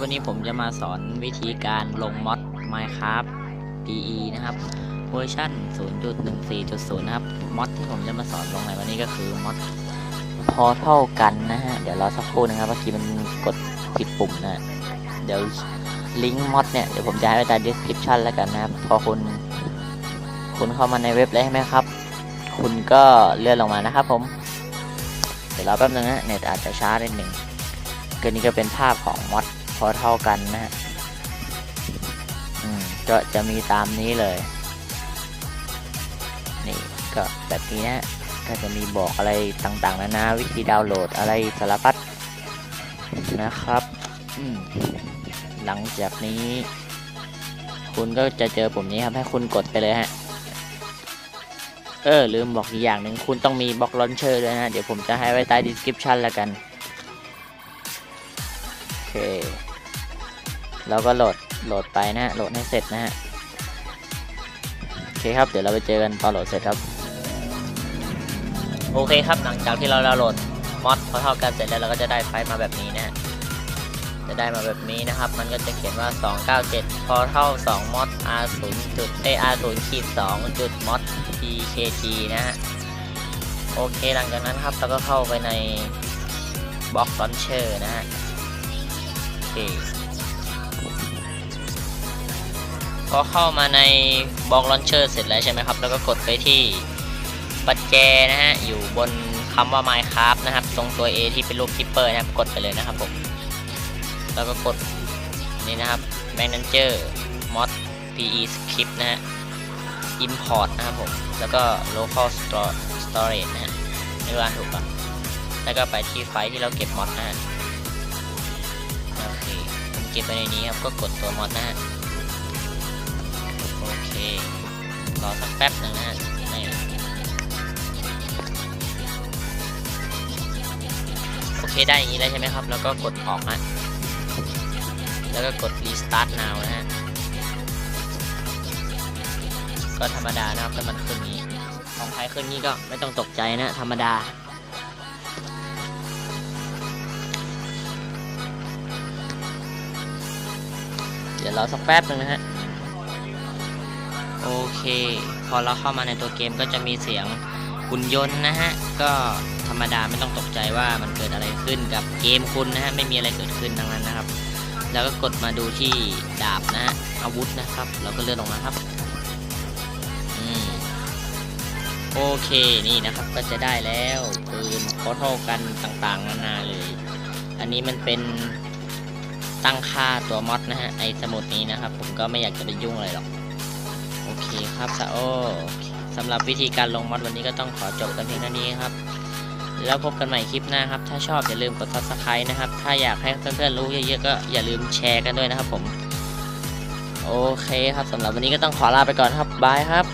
วันนี้ผมจะมาสอนวิธีการลงมอด Minecraft PE นะครับเวอร์ชัน0.14.0 นะครับมอดที่ผมจะมาสอนลงในวันนี้ก็คือมอดพอเท่ากันนะฮะ เดี๋ยวรอสักครู่นะครับเมื่อกี้มันกดผิดปุ่มนะ เดี๋ยวลิงก์มอดเนี่ยเดี๋ยวผมจะให้ไว้ใต้ description แล้วกันนะครับ พอคุณ คุณเข้ามาในเว็บเลยใช่ไหมครับ คุณก็เลื่อนลงมานะครับผม เดี๋ยวรอแป๊บนึงนะเน็ตอาจจะช้านิดหนึ่งก็นี่ก็เป็นภาพของมอด พอเท่ากันนะฮะอืมก็จะมีตามนี้เลย นี่ก็แบบนี้นะก็จะมีบอกอะไรต่างๆนานาวิธีดาวน์โหลดอะไรสารพัดนะครับอืมหลังจากนี้ คุณก็จะเจอปุ่มนี้ครับให้คุณกดไปเลยฮะ เออ ลืมบอกอีกอย่างหนึ่งคุณต้องมีบล็อกลอนเชอร์ด้วยนะ เดี๋ยวผมจะให้ไว้ใต้ description แล้วกัน โอเค แล้วก็โหลดโหลดไปนะฮะโหลดให้เสร็จนะฮะโอเคครับเดี๋ยวเราไปเจอกันตอนโหลดเสร็จครับ โอเคครับหลังจากที่เราดาวน์โหลดมอดพอเท่ากันเสร็จแล้วเราก็จะได้ไฟล์มาแบบนี้นะฮะจะได้มาแบบนี้นะครับ มันก็จะเขียนว่า 297 พอเท่า2 mod r0 จุดเอ r0 ขีด2จุด mod pkg นะฮะ โอเค หลังจากนั้นครับ เราก็เข้าไปในบล็อก launcher นะฮะ โอเค พอเข้ามาในบล็อก launcher เสร็จแล้วใช่ไหมครับ แล้วก็กดไปที่ปัจแจนะฮะ อยู่บนคำว่า minecraft นะครับ ตรงตัว A ที่เป็นรูปคิปเปอร์นะครับ กดไปเลยนะครับผม แล้วก็กดนี่นะครับ manager mod pe script นะฮะ import นะครับผม แล้วก็ local store storage นะฮะไม่รู้อ่าถูกปะแล้วก็ไปที่ไฟล์ที่เราเก็บมอดนะฮะ โอเค ก็บไว้ในนี้ครับ ก็กดตัวมอดนะฮะ โอเค รอสักแป๊บหนึ่งนะฮะโอเคได้อย่างนี้แล้วใช่ไหมครับ แล้วก็กดออกฮะ แล้วก็กด restart now นะฮะ ก็ธรรมดานะครับแล้วมันขึ้นนี้ ของใครขึ้นนี้ก็ไม่ต้องตกใจนะ ธรรมดา ดี๋ยวรอสักแป๊บหนึ่งนะฮะ โอเค พอเราเข้ามาในตัวเกมก็จะมีเสียงหุ่นยนต์นะฮะ ก็ธรรมดาไม่ต้องตกใจว่ามันเกิดอะไรขึ้นกับเกมคุณนะฮะ ไม่มีอะไรเกิดขึ้นทั้งนั้นนะครับ แล้วก็กดมาดูที่ดาบนะฮะ อาวุธนะครับ เราก็เลื่อนลงมาครับอืมโอเคนี่นะครับก็จะได้แล้วปืนโคเท่ากันต่างๆนานาเลย อันนี้มันเป็น ตั้งค่าตัวมอดนะฮะไอสมุดนี้นะครับ ผมก็ไม่อยากจะไปยุ่งอะไรหรอก โอเคครับซาโอสำหรับวิธีการลงมอดวันนี้ก็ต้องขอจบกันเพียงเท่านี้ครับ แล้วพบกันใหม่คลิปหน้าครับ ถ้าชอบอย่าลืมกด subscribe นะครับ ถ้าอยากให้เพื่อนๆรู้เยอะๆก็อย่าลืมแชร์กันด้วยนะครับผม โอเคครับสำหรับวันนี้ก็ต้องขอลาไปก่อนครับบายครับ